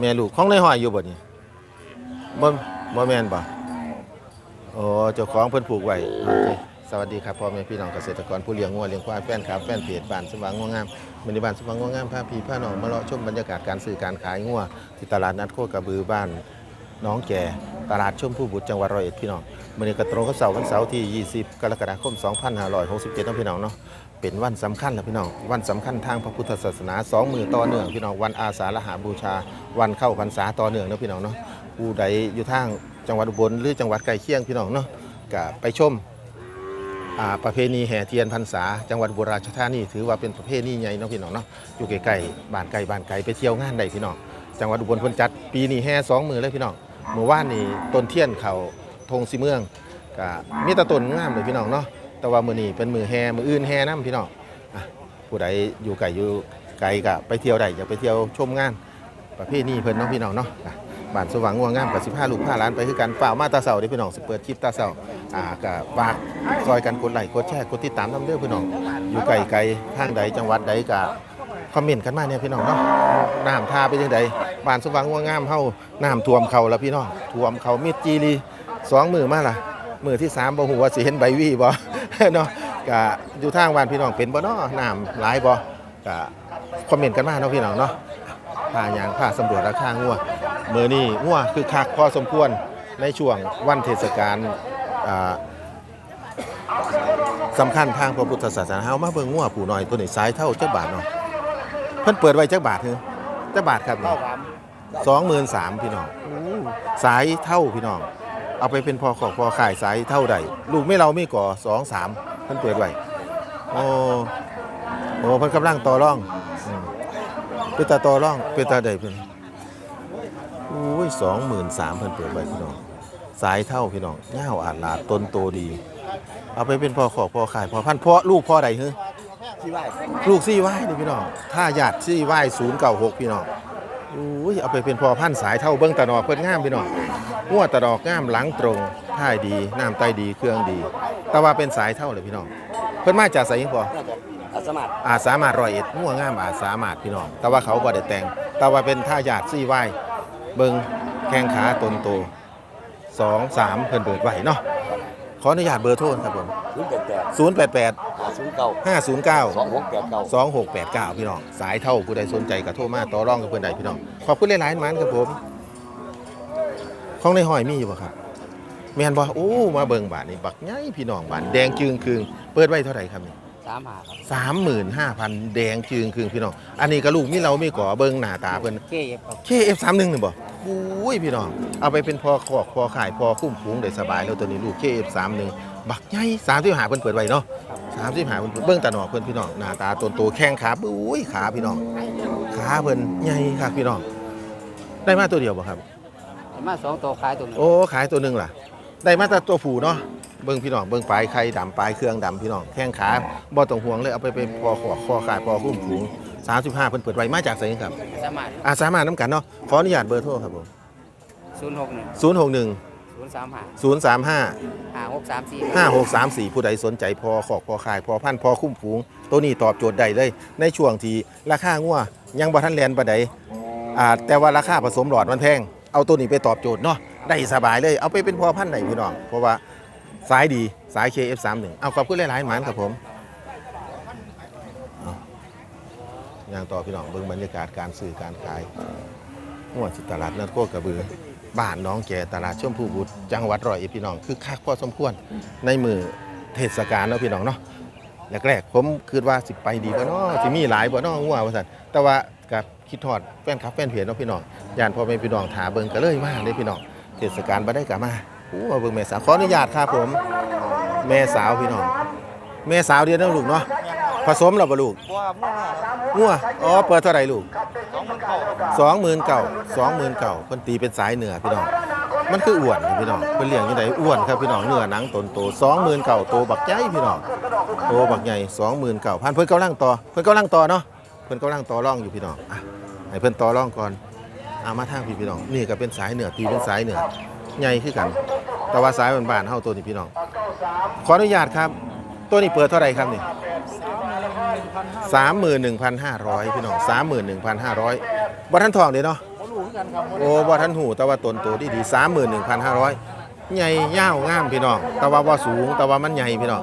แม่ลูกของในห้อยอยู่บ่นี่บ่บ่แม่นบ่โอ้เจ้าของเพิ่นผูกไว้โอเคสวัสดีครับพ่อแม่พี่น้องเกษตรกรผู้เลี้ยงงัวเลี้ยงควายแฟนคลับแฟนเพจบ้านสว่างงัวงามบริบ้านสว่างงัวงามพาพี่พาน้องมาเลาะชมบรรยากาศการซื้อการขายงัวที่ตลาดนัดโคกระบือบ้านน้องแก่ตลาดชมผู้บุตรจังหวัดร้อยเอ็ดพี่น้อง มื้อนี้ก็ตรงกับเสาร์วันเสาร์ที่ 20 กรกฎาคม 2567นะพี่น้องเนาะเป็นวันสำคัญแล้วพี่น้องวันสำคัญทางพระพุทธศาสนาสองมือต่อเนื่องพี่น้องวันอาสาฬหาบูชา วันเข้าพรรษาต่อเนื่องนะพี่น้องเนาะผู้ใดอยู่ทางจังหวัดอุบลหรือจังหวัดใกล้เคียงพี่น้องเนาะก็ไปชมประเพณีแห่เทียนพรรษา จังหวัดบุราชธานีถือว่าเป็นประเพณีใหญ่เนาะพี่น้องเนาะอยู่ใกล้ๆบ้านไกลบ้านไกลไปเที่ยวงานได้พี่น้องจังหวัดอุบลเพิ่นจัดปีนี้แห่สองมือเลยพี่น้องเมื่อวานนี้ต้นเทียนเขา ธงสีเมืองก็มีตะตนงามเลยพี่น้องเนาะแต่ว่ามือนี้เป็นมือแห่มืออื่นแห่นํพี่น้องอะผู้ใดอยู่ไกลอยู่ไกลก็ไปเที่ยวได้อยากไปเที่ยวชมงาน ประเภทนี้เพิ่นเน้องพี่น้องเนาะบ้านสว่างงัวงามกับ15 ลูกผ้าล้านไปคือกันฝ่ามาตาเสาเด้พี่น้องสิเปิดคลิปตาเสาอ่าก็ฝากซอยกันกดไลค์กดแชร์กดติดตามนำเด้อพี่น้อง อยู่ไกลไกลทางใดจังหวัดใดก็คอมเมนต์กันมาเนี่ยพี่น้องเนาะน้ำท่าเป็นจังไดบ้านสว่างงัวงามเฮาน้ำท่วมเขาแล้วพี่น้องท่วมเขามิดจีรี สองมือมาล่ะมือที่สามบ่ฮู้ว่าสิเห็นใบวีบ่เนาะก็อยู่ทางบ้านพี่น้องเป็นบ่เนาะน้ำหลายบ่ก็คอมเมนต์กันมาเนาะพี่น้องเนาะพาอย่างผ้าสำรวจราคางัวเมื่อนี้งัวคือคักพอสมควรในช่วงวันเทศกาลสำคัญทางพระพุทธศาสนาเฮามาเบิ่งงัวผู้น้อยตัวนี้สายเท่าจักบาทเนาะเพิ่นเปิดไว้จักบาทคือจักบาทครับนี่สองหมื่นสามพี่น้องสายเท่าพี่น้อง เอาไปเป็นพอขอกพอขายสายเท่าใดลูกไม่เราไม่ก่อสองสามเพิ่นเปิดไว้โอ้โอ้เพิ่นกำลังต่อร่องอืมเป็นตาต่อร่องเป็นตาใดเพิ่นอุ้ยสองหมื่นสามพันเปิดไว้พี่น้องสายเท่าพี่น้องเง่าวอาดลาดต้นโตดี เอาไปเป็นพอขอกพอขายพอพันธุ์พ่อลูกพ่อใดเฮ้ ที่ไหวลูกซี่ไหว้นี่พี่น้องถ้าหยาดซี่ไหว้ศูนย์เก่าหกพี่น้อง อุ้ยเอาไปเป็นพอพันสายเท่าเบิ้งตะนอเพิ่นงามพี่น้องงัวตะดอกงามหลังตรงท่ายดีน้ำใต้ดีเครื่องดี แต่ว่าเป็นสายเท่าเลยพี่น้องเพิ่นมาจากสายังพออาสามารถอาสามารถรอยเอ็ดงัวงามอาสามารถพี่น้องแต่ว่าเขาบ่ได้แต่ง แต่ว่าเป็นท่ายาดซี่ไหวเบิ้งแข้งขาตนโตสองสามเพิ่นเบิดไหวเนาะขออนุญาตเบอร์โทรครับผม088 088 ศูนย์เก้า5 0 9 สองหกแปดเก้า 2 6 8 9 พี่น้อง สายเท่าผู้ใดสนใจก็โทรมาต่อรองกับเพื่อนใดพี่น้อง ขอบคุณหลายๆมันครับผม ของในห้อยมีอยู่บ่ครับแม่นบ่โอ้มาเบิ่งบาทนี่บักใหญ่พี่น้องบาทแดงจึงคืงเปิดไว้เท่าไหร่ครับนี่สามหาครับสามหมื่นห้าพันแดงจึงคืงพี่น้อง อันนี้ก็ลูกมีเราไม่ก่อเบิ่งหน้าตาเพิ่นเคเอฟครับเคเอฟสามหนึ่งนี่บ่อุ้ยพี่น้อง เอาไปเป็นพอขอกพอขายพอคุ้มฟูงได้สบายแล้วตัวนี้ลูกเคเอฟสามหนึ่งบักใหญ่สามที่หาเพิ่นเปิดไว้เนาะ สามที่หาเพิ่นเบิ่งตาหนอกเพิ่นพี่น้องหน้าตาตนโตแข้งขาอุ้ยขาพี่น้องขาเพิ่นใหญ่ครับพี่น้องได้มาตัวเดียวบ่ครับเห็นมาสองตัวขายตัวหนึงโอ้ขายตัวหนึงล่ะ ได้มาแต่ตัวผู้เนาะเบิ่งพี่น้องเบิ่งปลายไข่ดำปลายเครื่องดำพี่น้องแข้งขาบ่ต้องห่วงเลยเอาไปเป็นพอขอกพอขายพอคุ้มฟูง35เพิ่นเปิดไว้มาจากไสครับสามารถอาสามารถน้ำกันเนาะขออนุญาตเบอร์โทรครับผมศูนย์หกหนึ่ง061 ศูนย์สามหา035 ห้าหกสามสี่5634 ผู้ใดสนใจพอขอกพอขายพอพันธุ์พอคุ้มฟูง ตัวนี้ตอบโจทย์ได้เลย ในช่วงที่ราคางัวยังบ่ทันแลนปานใดอ่าแต่ว่าราคาผสมหลอดมันแพง เอาตัวนี้ไปตอบโจทย์เนาะได้สบายเลย เอาไปเป็นพอพันธุ์ไหนพี่น้องเพราะว่าสายดีสาย KF31 เอาขอบคุณหลายๆหมานครับผมเอาอย่างต่อพี่น้องเบิ่งบรรยากาศการซื้อการขายงัวที่ตลาดนัดโคกระบือ บ้านน้องแก่ตลาดชมพูบุตรจังหวัดร้อยเอ็ดพี่น้องคือคักพอสมควรในมือเทศกาลเนาะพี่น้องเนาะแรกๆผมคิดว่าสิไปดีบ่เนาะสิมีหลายบ่เนาะงัวว่าซั่นแต่ว่ากับคิดทอดแฟนคลับแฟนเพจเนาะพี่น้องย่านพ่อแม่พี่น้องถาเบิ่งก็เลยมาเลยพี่น้องเทศกาลบ่ได้ก็มาโอ้เบิ่งแม่สาวขออนุญาตครับผม แม่สาวพี่น้องแม่สาวเดียวนะลูกเนาะ ผสมแล้วบ่ลูกว่ามั่วงัวอ๋อเปิดเท่าไหร่ลูกสองหมื่นเก้าสองหมื่นเก่าสองหมื่นเก่าเพิ่นตีเป็นสายเหนือพี่น้อง มันคืออ้วนครับพี่น้องเพิ่นเลี้ยงยังไงอ้วนครับพี่น้องเนื้อหนังตนโตสองหมื่นเก่าโตบักใหญ่พี่น้องโตบักใหญ่สองหมื่นเก่าพันเพิ่นกำลังต่อเพิ่นกำลังต่อเนาะเพิ่นกำลังต่อร่องอยู่พี่น้องอะให้เพิ่นต่อร่องก่อนเอามาทางพี่พี่น้องนี่ก็เป็นสายเหนือตีเป็นสายเหนือใหญ่คือกัน แต่ว่าสายบ้านๆเฮาตัวนี้พี่น้องขออนุญาตครับ ตัวนี้เปิดเท่าไหร่ครับนี่ สามหมื่นหนึ่งพันห้าร้อยพี่น้องสามหมื่นหนึ่งพันห้าร้อยบ่ทันทองเด้เนาะเขาลูกกันครับโอ้บ่ทันหูแต่ว่าตนโตดีดีสามหมื่นหนึ่งพันห้าร้อยใหญ่ยาวงามพี่น้องแต่ว่าบ่สูงแต่ว่ามันใหญ่พี่น้อง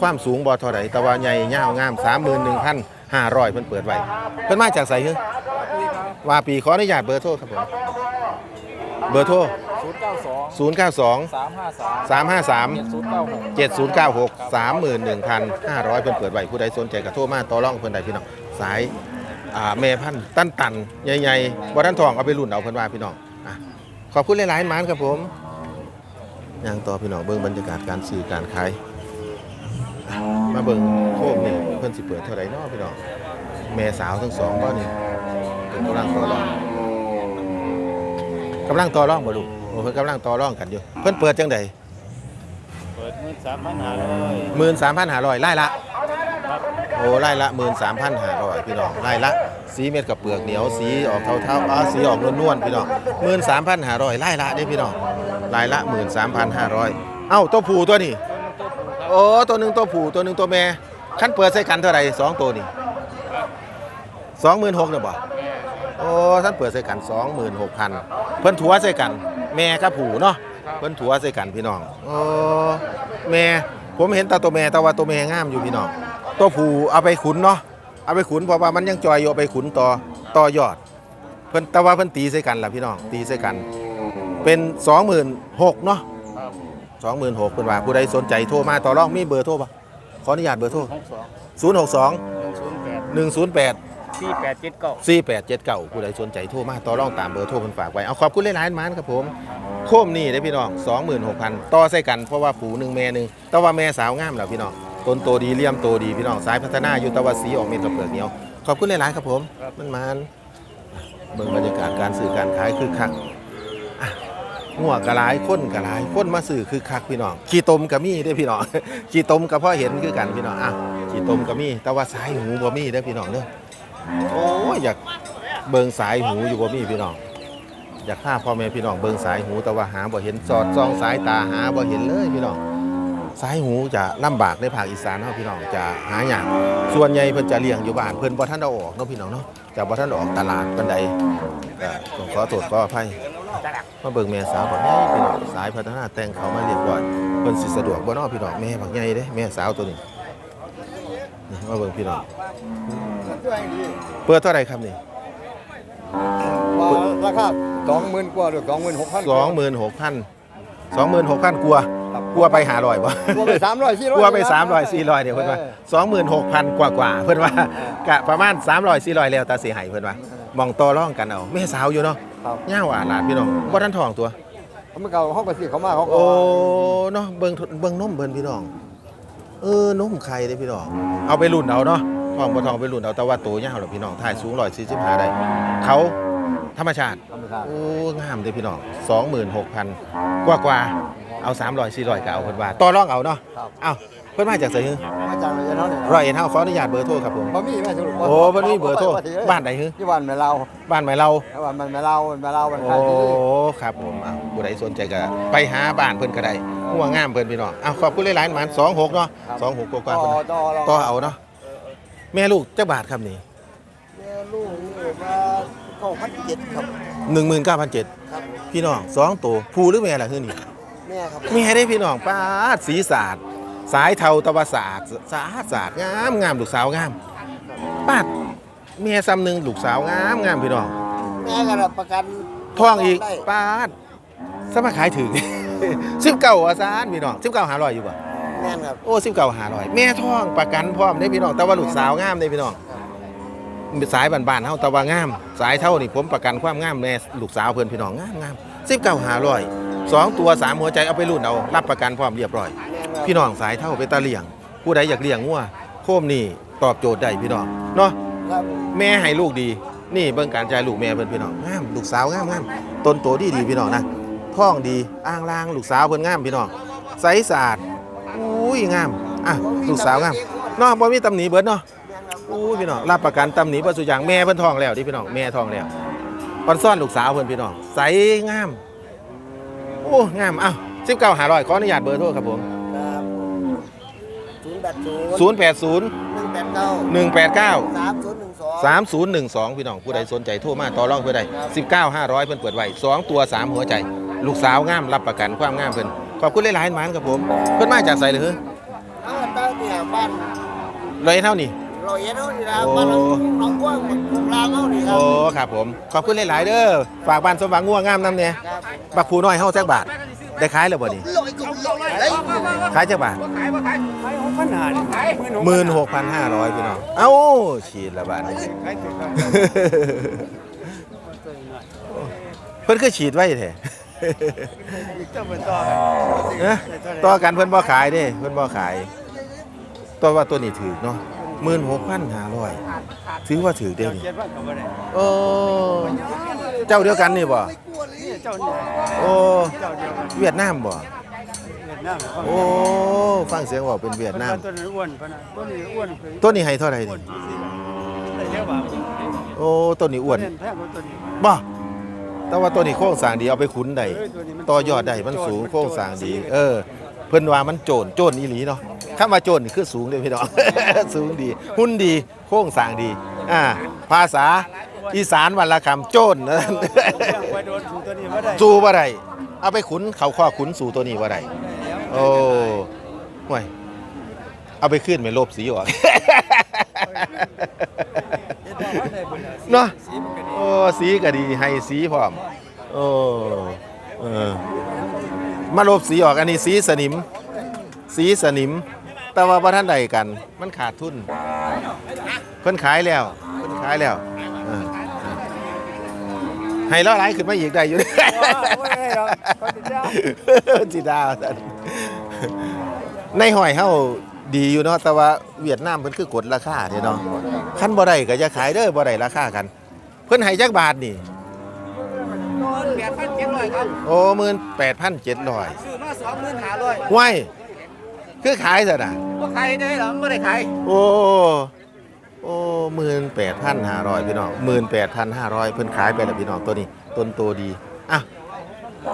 ความสูงบ่เท่าไหร่แต่ว่าใหญ่ยาวงามสามหมื่นหนึ่งพันห้าร้อยเพิ่นเปิดไว้เพิ่นมาจากไสฮึว่าปีขออนุญาตเบอร์โทรครับผมเบอร์โทร 092สามห้าสาม353เจ็ดศูนย์เก้าหก7096 31,500 เพิ่นเปิดไว้ผู้ใดสนใจก็โทรมาต่อรองเพิ่นได้พี่น้องสายอ่าแม่พันธุ์ตันตันๆใหญ่ๆบ่ทันทองเอาไปรุ่นเอาเพิ่นว่าพี่น้องอะขอบคุณหลายๆหมานครับผมย่างต่อพี่น้องเบิ่งบรรยากาศการซื้อการขายอะมาเบิ่งโคมนี่เพิ่นสิเปิดเท่าไหร่เนาะพี่น้องแม่สาวทั้งสองบ่นี่เพิ่นกำลังต่อรองกำลังต่อรองบ่ลูกโอ้เพิ่นกำลังต่อรองกันอยู่ เพิ่นเปิดจังไดเปิดมือสามพันห้าร้อยหมื่นสามพันห้าร้อยไล่ละ โอ้ไล่ละหมื่นสามพันห้าร้อยพี่น้องไล่ละสีเม็ดกับเปลือกเหนียวสีออกเทาๆอ่าสีออกนวลๆพี่น้องหมื่นสามพันห้าร้อยไล่ละเด้พี่น้องไล่ละหมื่นสามพันห้าร้อยเอ้าตัวผู้ตัวนี้โอ้ตัวหนึ่งตัวผู้ตัวหนึ่งตัวแม่ขั้นเปิดใส่กันเท่าไหร่สองตัวนี่สองหมื่นหกเนี่ยบ่โอ้ท่านเปิดใส่กันสองหมื่นหกพันเพิ่นถัวใส่กัน แม่กับผู้เนาะเพิ่นถัวใส่กันพี่น้องโอ้แม่ผมเห็นแตาตัวแม่แต่ว่าตัวแม่งามอยู่พี่น้องตัวผู้เอาไปขุนเนาะเอาไปขุนเพราะว่ามันยังจอยอยู่เอาไปขุนต่อต่อยอด เพิ่นแต่ว่าเพิ่นตีใส่กันล่ะพี่น้องตีใส่กัน เป็น26,000เนาะ26,000เพิ่นว่าผู้ใดสนใจโทรมาต่อรองมีเบอร์โทรป่ะขออนุญาตเบอร์โทรหก สอง062ศูนย์แปด108สี่แปดเจ็ดเก้า4879ผู้ใดสนใจโทรมาต่อรองตามเบอร์โทรเพิ่นฝากไว้ เอาขอบคุณหลายๆหมานครับผม โคมนี่ได้อพี่น้อง26,000ต่อใส่กันเพราะว่าผูหนึ่งแม่หนึงแต่ว่าแม่สาวงามแล้วพี่น้องต้นโตดีเลี่ยมโตดีพี่น้องสายพัฒนาอยู่แตะวันสีออกเม็ดกับเปลือกเหนียว ขอบคุณหลายๆครับผมมันมานเบิ่งบรรยากาศการซื้อการขายคือคักอะงัวกะหลายคนกะหลายคนมาซื้อคือคักพี่น้องขี้ตมกะมีได้อพี่น้อง ขี้ตมก็พอเห็นคือกันพี่น้องอะขี้ตมกะมีแต่ว่าสายหูบ่มีเด้อพี่น้องเด้อ โอ้ยอยากเบิงสายหูอยู่บ่มีพี่น้อง อยากพาพ่อแม่พี่น้องเบิงสายหูแต่ว่าหาบ่เห็นสอดส่องสายตาหาบ่เห็นเลยพี่น้องสายหูจะลำบากในภาคอีสานเฮาพี่น้องจะหาอย่างส่วนใหญ่เพิ่นจะเลี้ยงอยู่บ้านเพิ่นบ่ทันเอาออกเนาะพี่น้องเนาะจะบ่ทันอออกตลาดปานใดก็ต้องขอโทษขออภัยมาเบิ่งแม่สาวบ่แม่พี่น้องสายพัฒนาแต่งเขามาเรียบร้อยเพิ่นสิสะดวกบ่เนาะพี่น้องแม่บักใหญ่เด้แม่สาวตัวนี้ นี่มาเบิ่งพี่น้องเปิดเท่าไหร่ครับนี่ราคาสองหมื่นกว่าหรือสองหมื่นหกพันสองหมื่นหกพันสองหมื่นหกพันกลัวกลัวไปหาลอยบ่กลัวไปสามร้อยสี่ร้อยกลัวไปสามร้อยสี่ร้อยเดี๋ยวเพิ่นว่าสองหมื่นหกพันกว่ากว่าเพิ่นว่ากะประมาณสามร้อยสี่ร้อยแล้วตาเสียหายเพิ่นว่ามองต่อร่องกันเอาแม่สาวอยู่เนาะครับย่าหวานหลานพี่น้องบ่ทันทองตัวเขาไม่เก่าห้องกระสีเขามาเขาก็โอ้เนาะเบิ่งเบิ่งนมเพิ่นพี่น้อง เออนมไข่เด้พี่น้อง เอาไปรุ่นเอาเนาะทองบ่ทองไปรุ่นเอาแต่ว่าโตยาวแล้วพี่น้องถ่ายสูง145ได้ เขาธรรมชาติ ธรรมชาติโอ้งามเลยพี่น้องสองหมื่นหกพันกว่ากว่าๆเอาสามร้อยสี่ร้อยก็เอาเพิ่นว่าต่อรองเอาเนาะครับ เอา เพิ่นมาจากไสฮึมาจากเลยเนาะเนี่ยร้อยเอ็ดเฮาขออนุญาตเบอร์โทรครับผมบ่มีแม่สรุปโอ้เพิ่นมีเบอร์โทรบ้านใดฮึที่บ้านแม่เราบ้านไหมเราบ้านแม่เราแม่เราบ้านโอ้ขายที่นี่ครับผมเอาผู้ใดสนใจก็ไปหาบ้านเพิ่นก็ได้หัวงามเพิ่นพี่น้องเอาขอบคุณหลายๆหมาน26เนาะ26กว่าๆต่เพิ่อนต่อเราต่อเอาเนาะแม่ลูกจักบาทครับนี่แม่ลูกนี่มาเก้าพันเจ็ดครับ19,700ครับพี่น้องสองตัวผู้หรือแม่ล่ะคือนี่แม่ครับมีให้ได้พี่น้องป้าดสีสาด สายเทาตะวันศาสตร์สาดสาดงามงามลูกสาวงามป้าดเมียซ้ำหนึ่งลูกสาวงามงามพี่น้องแม่ก็รับประกันท้องอีกได้ป้าดสมาขายถึง สิบเก้าอาซานพี่น้องสิบเก้าหาลอยอยู่ป่ะแม่นครับโอ้สิบเก้าหาลอยแม่ท้องประกันพร้อมได้พี่น้องแต่ว่าลูกสาวงามได้พี่น้องสายบานๆเฮาแต่ว่างาม สายเท่านี่ผมประกันความงามแม่ลูกสาวเพื่อนพี่น้องงามงามสิบเก้าหาลอยสองตัวสามหัวใจเอาไปรุ่นเอารับประกันพร้อมเรียบร้อย แม่นครับ พี่น้องสายเท่าไปตาเลี้ยง ผู้ใดอยากเลี้ยงงัวโคมนี่ตอบโจทย์ได้พี่น้องเนาะครับแม่ให้ลูกดี นี่เบิ่งการใจายลูกแม่เพิ่นพี่น้องงามลูกสาวงามงามต้นโตดีดีพี่น้องนะท้องดีอ้างล่างลูกสาวเพิ่นงามพี่น้องใสสะอาดอุ้ยงามอะลูกสาวงามเนาะบ่มีตำหนิเบิดเนาะอุ้ยพี่น้องรับประกันตำหนิบ่สุอย่างแม่เพิ่นท้องแล้วที่พี่น้องแม่ท้องแล้วปอนซ่อนลูกสาวเพิ่นพี่น้องใสงามโอ้งามอ้าว19 500ขออนุญาตเบอร์โทรครับผม ครับศูนย์แปดศูนย์080หนึ่งแปดเก้า189สามศูนย์หนึ่งสอง3012พี่น้องผู้ใดสนใจโทรมาต่อรองเพื่อได้19 500เพิ่นเปิดไว้2ตัว3หัวใจ ลูกสาวงามรับประกันความงามเพิ่นขอบคุณหลายๆหมานครับผม เพิ่นมาจากไสเลยเหรออ้าวตาเนี่ยบ้านเลยเท่านี้รอยเอ็ดเท่านี้นะบ้านเราน้องกว้างลางเท่านี้ครัโอ้บครับผม ขอบคุณหลายๆเด้อฝากบ้านสมหวังงัวงามนำเนี่ยบักผูน้อยเฮาจักบาทได้ขายแล้วบ่นี่ ขายจักบาทขนาดหมื่นหกพันห้าร้อยพี่น้อง เอ้าฉีดละบาทนี่เพิ่นคือฉีดไว้แท้เจ้าเป็นต่อเอ้อต่อกันเพิ่นบ่ขายเด้เพิ่นบ่ขาย ตัวว่าตัวนี้ถือเนาะหมื่นหกพันห้าร้อยถือว่าถือเด้นี่เจ็ดว่าเขาไม่ได้โอ้เจ้าเดียวกันนี่บ่นี่เจ้าเนี่ยโอ้เจ้าเดียวกันเวียดนามบ่เวียด นามโอ้ฟังเสียงว่าเป็นเวียดนามตัวนี้อ้วนปะนะตัวนี้อ้วนเคยตัวนี้ให้เท่าไหร่อ้วนี่นสี่สิบได้เยอะกว่าโอ้ตัวนี้อ้วนเน้นแพงกว่าตัวนี้บ่แต่ว่าตัวนี้โครงสร้างดีเอาไปขุนได้เอ้ยตัวนี้มันต่อยอดได้มันสูงโครงสร้างดี เออ เพิ่นว่ามันโจรโจรอีหลีเนาะคำว่าโจรนี่คือสูงเด้อพี่น้องสูงดี หุ่นดีโครงสร้างดี อ่า ภาษาอีสานวันละคำโจรนะเรื่องไปโดนถูตัวนี้ไม่ได้สู้บ่ได้เอาไปขุนเขาข้อขุนสู่ตัวนี้บ่ได้ โอ้ห่วยเอาไปขึ้นไปลบสีออก เนาะโอ้สีก็ดีให้สีพร้อม โอ้เออมาลบสีออกอันนี้สีสนิม สีสนิม แต่ว่าบ่ทันใดกัน มันขาดทุนเพิ่นขายแล้วเพิ่นขายแล้วเออเออให้แล้วหลายขึ้นมาอีกได้อยู่จิดาวซั่น ในหอยเฮาดีอยู่เนาะแต่ว่าเวียดนามเพิ่นคือกดราคาเด้เนาะคันบ่ได้ก็จะขายเด้อบ่ได้ราคากัน เพิ่นให้จักบาทนี่แปดพันเจ็ดร้อยครับโอ้18,700ซื้อมาสองหมื่นห้าร้อยว้ายคือขายซะน่ะว่าขายได้เหรอไม่ได้ขายโอ้โอ้18,500พี่น้อง18,500เพิ่นขายไปแล้วพี่น้องตัวนี้ต้นโตดีอะเ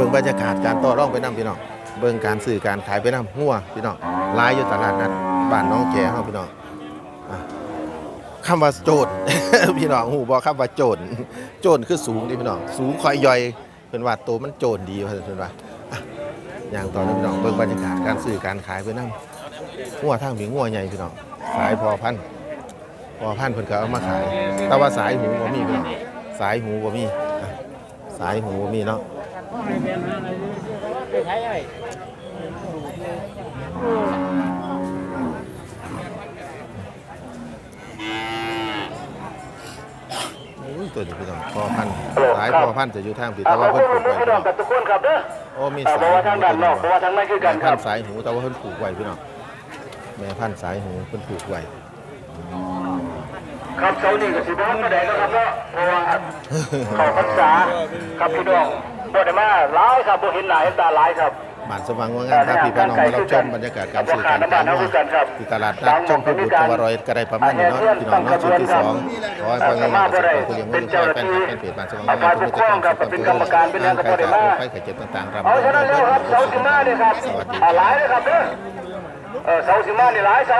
บิ่งบรรยากาศการต่อรองไปนํพี่น้องเบิ่งการซื้อการขายไปนํงัวพี่น้องลายอยู่ตลาดนัดบ้านน้องแก่เฮาพี่น้องคำว่าโจรพี่น้องฮู้บ่คำว่าโจรโจรคือสูงดิพี่น้องสูงคอยย่อยเพิ่นว่าโตมันโจรดีเพิ่นว่าอย่างตอนนี้พี่น้องเบิ่งบรรยากาศการซื้อการขายไปนํงัวทางมีงัวใหญ่พี่น้องสายพอพันพอพันเพิ่นก็เอามาขาย แต่ว่าสายหูบ่มีพี่น้องสายหูบ่มีอะสายหูบ่มีเนาะ อุ้ยตัวนี้พี่น้องพอพันธุ์สายพอพันธุ์จะอยู่ทางผิดแต่ว่าเพิ่นปลูกไว้พี่น้องกับทุกคนครับเด้อโอ้มีเอ่อสายบอกว่าทางด้านนอกบอกว่าทางในคือกันคพัรันบธุ์สายหูแต่ว่าเพิ่นปลูกไว้พี่น้องแม่พันธุ์สายหูเพิ่นปลูกไว้ครับเสานี่ก็สิบ่ทันมาได้แล้วครับเนาะเพราะว่าเข้าพรรษาครับพี่น้อง บ่ได้มาหลายครับบ่เห็นหน้าเห็นตาหลายครับบ้านสว่างว่างงามครับพี่พี่น้องมารับชมบรรยากาศการซื้อการขายเนาะที่ตลาดนัดช่องพิบูลตะวันรอยก็ได้ประมาณนี้เนาะพี่น้องเนาะชุดที่สองขอให้พ่อแม่พี่น้องเกษตรกรผู้เลี้ยงวัวเลี้ยงควายแฟนคลับแฟนเพจบ้านสว่างว่างงามทุกท่านครับเป็นกรรมการเป็นยังไงก็ได้มาไฟไข่เจ็บต่างๆรำเอาฉะนั้นแล้วครับเสาสิมาเนี่ยครับสวัสดีอ่าหลายเลยครับเด้อเออเสาสิมานี่หลายเสา